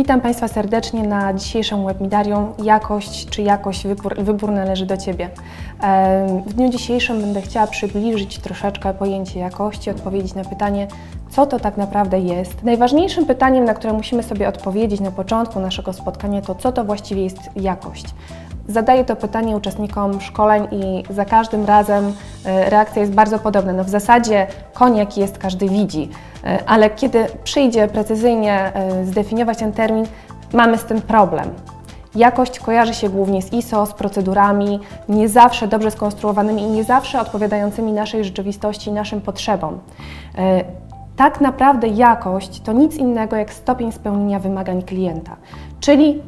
Witam Państwa serdecznie na dzisiejszym webinarium Jakość czy jakość, wybór, wybór należy do Ciebie. W dniu dzisiejszym będę chciała przybliżyć troszeczkę pojęcie jakości, odpowiedzieć na pytanie, co to tak naprawdę jest. Najważniejszym pytaniem, na które musimy sobie odpowiedzieć na początku naszego spotkania, to co to właściwie jest jakość. Zadaję to pytanie uczestnikom szkoleń i za każdym razem reakcja jest bardzo podobna. No w zasadzie koniak jest, każdy widzi, e, ale kiedy przyjdzie precyzyjnie e, zdefiniować ten termin, mamy z tym problem. Jakość kojarzy się głównie z ISO, z procedurami, nie zawsze dobrze skonstruowanymi i nie zawsze odpowiadającymi naszej rzeczywistości naszym potrzebom. Tak naprawdę jakość to nic innego jak stopień spełnienia wymagań klienta, czyli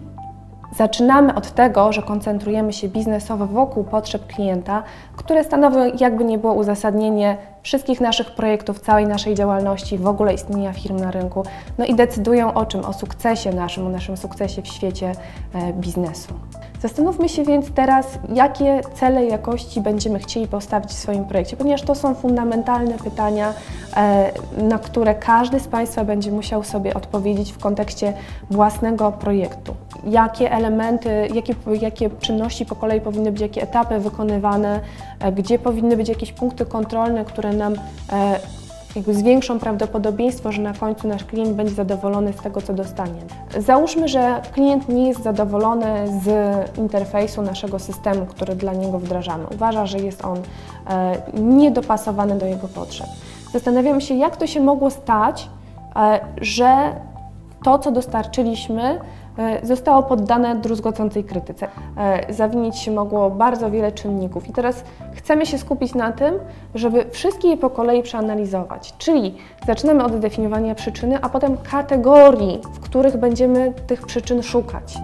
Zaczynamy od tego, że koncentrujemy się biznesowo wokół potrzeb klienta, które stanowią jakby nie było uzasadnienie wszystkich naszych projektów, całej naszej działalności, w ogóle istnienia firm na rynku, no i decydują o czym? O sukcesie naszym, o naszym sukcesie w świecie e, biznesu. Zastanówmy się więc teraz, jakie cele jakości będziemy chcieli postawić w swoim projekcie, ponieważ to są fundamentalne pytania, e, na które każdy z Państwa będzie musiał sobie odpowiedzieć w kontekście własnego projektu. Jakie elementy, jakie, jakie czynności po kolei powinny być, jakie etapy wykonywane, e, gdzie powinny być jakieś punkty kontrolne, które nam e, jakby zwiększą prawdopodobieństwo, że na końcu nasz klient będzie zadowolony z tego, co dostanie. Załóżmy, że klient nie jest zadowolony z interfejsu naszego systemu, który dla niego wdrażamy. Uważa, że jest on e, niedopasowany do jego potrzeb. Zastanawiamy się, jak to się mogło stać, że to, co dostarczyliśmy, zostało poddane druzgocącej krytyce. E, zawinić się mogło bardzo wiele czynników i teraz chcemy się skupić na tym, żeby wszystkie je po kolei przeanalizować. Czyli zaczynamy od definiowania przyczyny, a potem kategorii, w których będziemy tych przyczyn szukać.